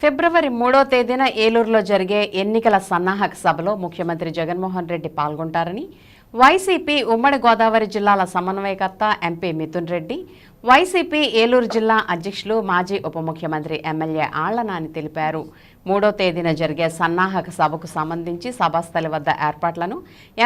ఫిబ్రవరి మూడో తేదీన ఏలూరులో జరిగే ఎన్నికల సన్నాహక సభలో ముఖ్యమంత్రి జగన్మోహన్ రెడ్డి పాల్గొంటారని వైసీపీ ఉమ్మడి గోదావరి జిల్లాల సమన్వయకర్త ఎంపీ మిథున్ రెడ్డి వైసీపీ ఏలూరు జిల్లా అధ్యక్షులు మాజీ ఉప ముఖ్యమంత్రి ఎమ్మెల్యే ఆళ్ళనాని తెలిపారు. మూడో తేదీన జరిగే సన్నాహక సభకు సంబంధించి సభాస్థలి వద్ద ఏర్పాట్లను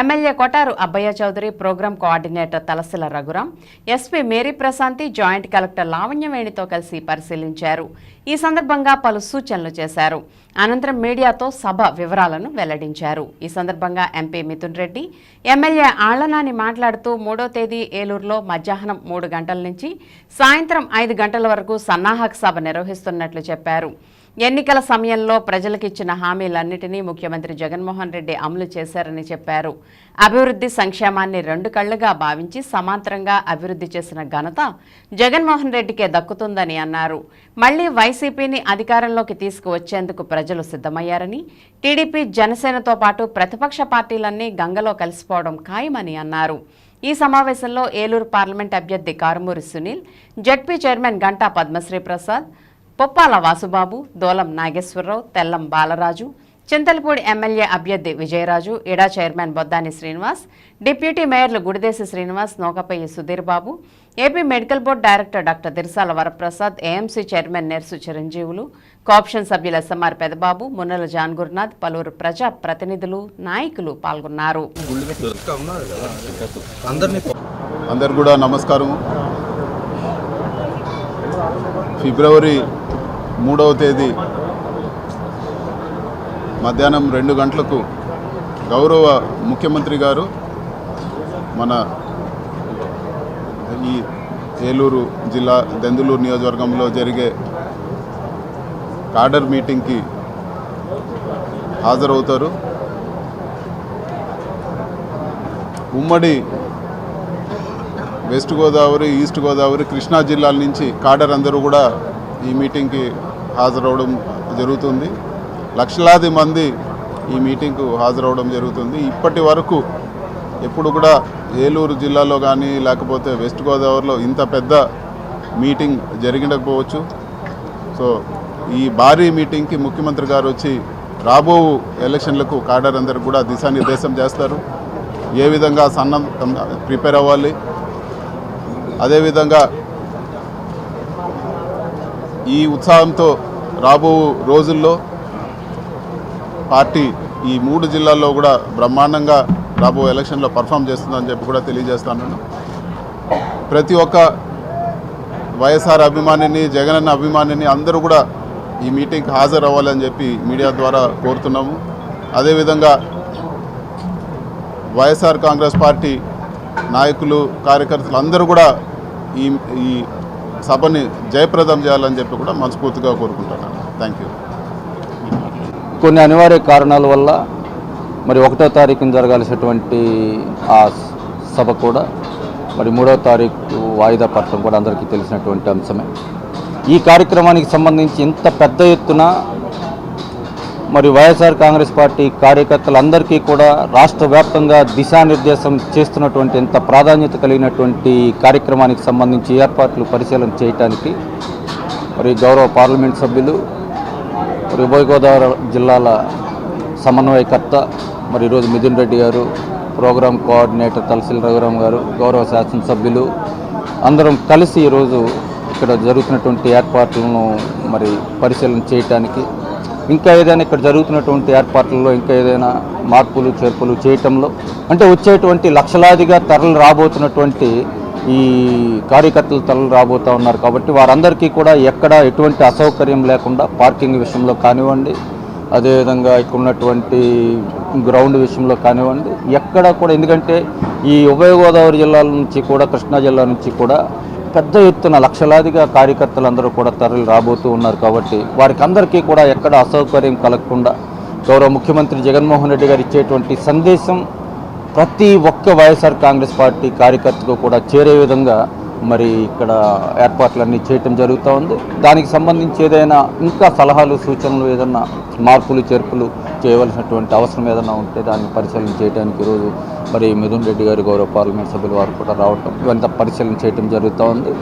MLA Kotaru Abbayya Chowdary programme coordinator Talasila Raghuram SP Mary Prashanthi joint collector లావణ్యవేణితో కలిసి పరిశీలించారు. ఈ సందర్భంగా పలు సూచనలు చేశారు. అనంతరం మీడియాతో సభ వివరాలను వెల్లడించారు. ఈ సందర్భంగా ఎంపీ మిథున్ రెడ్డి ఎమ్మెల్యే ఆళ్ళనాని మాట్లాడుతూ మూడో తేదీ ఏలూరులో మధ్యాహ్నం మూడు గంటల నుంచి సాయంత్రం ఐదు గంటల వరకు సన్నాహక సభ నిర్వహిస్తున్నట్లు చెప్పారు. ఎన్నికల సమయంలో ప్రజలకిచ్చిన హామీలన్నిటినీ ముఖ్యమంత్రి జగన్మోహన్ రెడ్డి అమలు చేశారని చెప్పారు. అభివృద్ధి సంక్షేమాన్ని రెండు కళ్ళుగా భావించి సమాంతరంగా అభివృద్ధి చేసిన ఘనత జగన్మోహన్ రెడ్డికే దక్కుతుందని అన్నారు. మళ్ళీ వైసీపీని అధికారంలోకి తీసుకువచ్చేందుకు ప్రజలు సిద్ధమయ్యారని టీడీపీ జనసేనతో పాటు ప్రతిపక్ష పార్టీలన్నీ గంగలో కలిసిపోవడం ఖాయమని అన్నారు. ఈ సమావేశంలో ఏలూరు పార్లమెంట్ అభ్యర్థి Karumuri Sunil ZP chairman Ganta Padmasri Prasad Poppala Vasubabu Dolam Nageswara Rao Tellam Balaraju Chintalapudi MLA అభ్యర్థి విజయరాజు ఇడా chairman Boddani Srinivas deputy మేయర్లు Gudidesi Srinivas Nokapayyi Sudheer Babu AP medical board director doctor Dirsala Varaprasad AMC chairman Nersu Chiranjeevulu co-option సభ్యులు SMR Pedababu Munnela John Gurunath పలువురు ప్రజా ప్రతినిధులు నాయకులు పాల్గొన్నారు. అందరు కూడా నమస్కారం. ఫిబ్రవరి మూడవ తేదీ మధ్యాహ్నం రెండు గంటలకు గౌరవ ముఖ్యమంత్రి గారు మన ఈ ఏలూరు జిల్లా దెందులూరు నియోజకవర్గంలో జరిగే కాడర్ మీటింగ్కి హాజరవుతారు. ఉమ్మడి వెస్ట్ గోదావరి ఈస్ట్ గోదావరి కృష్ణా జిల్లాల నుంచి కాడర్ అందరూ కూడా ఈ మీటింగ్కి హాజరవడం జరుగుతుంది. లక్షలాది మంది ఈ మీటింగ్కు హాజరవడం జరుగుతుంది. ఇప్పటి వరకు ఎప్పుడు కూడా ఏలూరు జిల్లాలో కానీ లేకపోతే వెస్ట్ గోదావరిలో ఇంత పెద్ద మీటింగ్ జరిగకపోవచ్చు సో ఈ భారీ మీటింగ్కి ముఖ్యమంత్రి గారు వచ్చి రాబో ఎలక్షన్లకు కాడర్ అందరు కూడా దిశానిర్దేశం చేస్తారు. ఏ విధంగా సన్నం ప్రిపేర్ అవ్వాలి? అదేవిధంగా ఈ ఉత్సాహంతో రాబో రోజుల్లో పార్టీ ఈ మూడు జిల్లాల్లో కూడా బ్రహ్మాండంగా రాబో ఎలక్షన్లో పర్ఫామ్ చేస్తుందని చెప్పి కూడా తెలియజేస్తున్నాను ప్రతి ఒక్క వైఎస్ఆర్ అభిమానిని జగనన్న అభిమానిని అందరూ కూడా ఈ మీటింగ్కి హాజరు అవ్వాలని చెప్పి మీడియా ద్వారా కోరుతున్నాము. అదేవిధంగా వైఎస్ఆర్ కాంగ్రెస్ పార్టీ నాయకులు కార్యకర్తలు అందరూ కూడా ఈ ఈ సభని జయప్రదం చేయాలని చెప్పి కూడా మనస్ఫూర్తిగా కోరుకుంటున్నాను. Thank you. కొన్ని అనివార్య కారణాల వల్ల మరి ఒకటో తారీఖున జరగాల్సినటువంటి ఆ సభ కూడా మరి మూడో తారీఖు వాయిదా పడటం కూడా అందరికీ తెలిసినటువంటి అంశమే. ఈ కార్యక్రమానికి సంబంధించి ఇంత పెద్ద ఎత్తున మరి వైఎస్ఆర్ కాంగ్రెస్ పార్టీ కార్యకర్తలందరికీ కూడా రాష్ట్ర వ్యాప్తంగా దిశానిర్దేశం చేస్తున్నటువంటి ఇంత ప్రాధాన్యత కలిగినటువంటి కార్యక్రమానికి సంబంధించి ఏర్పాట్లు పరిశీలన చేయటానికి మరి గౌరవ పార్లమెంట్ సభ్యులు మరి ఉభయ గోదావరి జిల్లాల సమన్వయకర్త మరి ఈరోజు మిథున్ రెడ్డి గారు ప్రోగ్రామ్ కోఆర్డినేటర్ తలసిల్ రఘురామ్ గారు గౌరవ శాసనసభ్యులు అందరం కలిసి ఈరోజు ఇక్కడ జరుగుతున్నటువంటి ఏర్పాట్లను మరి పరిశీలన చేయటానికి ఇంకా ఏదైనా ఇక్కడ జరుగుతున్నటువంటి ఏర్పాట్లలో ఇంకా ఏదైనా మార్పులు చేర్పులు చేయటంలో అంటే వచ్చేటువంటి లక్షలాదిగా తరలి రాబోతున్నటువంటి ఈ కార్యకర్తలు తరలి రాబోతూ ఉన్నారు కాబట్టి వారందరికీ కూడా ఎక్కడ ఎటువంటి అసౌకర్యం లేకుండా పార్కింగ్ విషయంలో కానివ్వండి అదేవిధంగా ఇక్కడ ఉన్నటువంటి గ్రౌండ్ విషయంలో కానివ్వండి ఎక్కడ కూడా ఎందుకంటే ఈ ఉభయ గోదావరి జిల్లాల నుంచి కూడా కృష్ణా జిల్లా నుంచి కూడా పెద్ద ఎత్తున లక్షలాదిగా కార్యకర్తలందరూ కూడా తరలి రాబోతూ ఉన్నారు కాబట్టి వారికి అందరికీ కూడా ఎక్కడ అసౌకర్యం కలగకుండా గౌరవ ముఖ్యమంత్రి జగన్మోహన్ రెడ్డి గారు ఇచ్చేటువంటి సందేశం ప్రతి ఒక్క వైఎస్ఆర్ కాంగ్రెస్ పార్టీ కార్యకర్తకు కూడా చేరే విధంగా మరి ఇక్కడ ఏర్పాట్లన్నీ చేయటం జరుగుతూ ఉంది. దానికి సంబంధించి ఏదైనా ఇంకా సలహాలు సూచనలు ఏదైనా మార్పులు చేర్పులు చేయవలసినటువంటి అవసరం ఏదైనా ఉంటే దాన్ని పరిశీలన చేయడానికి ఈరోజు మరి మిథున్ రెడ్డి గారు గౌరవ పార్లమెంట్ సభ్యుల వారు కూడా రావటం ఇవంతా పరిశీలన చేయటం జరుగుతూ ఉంది.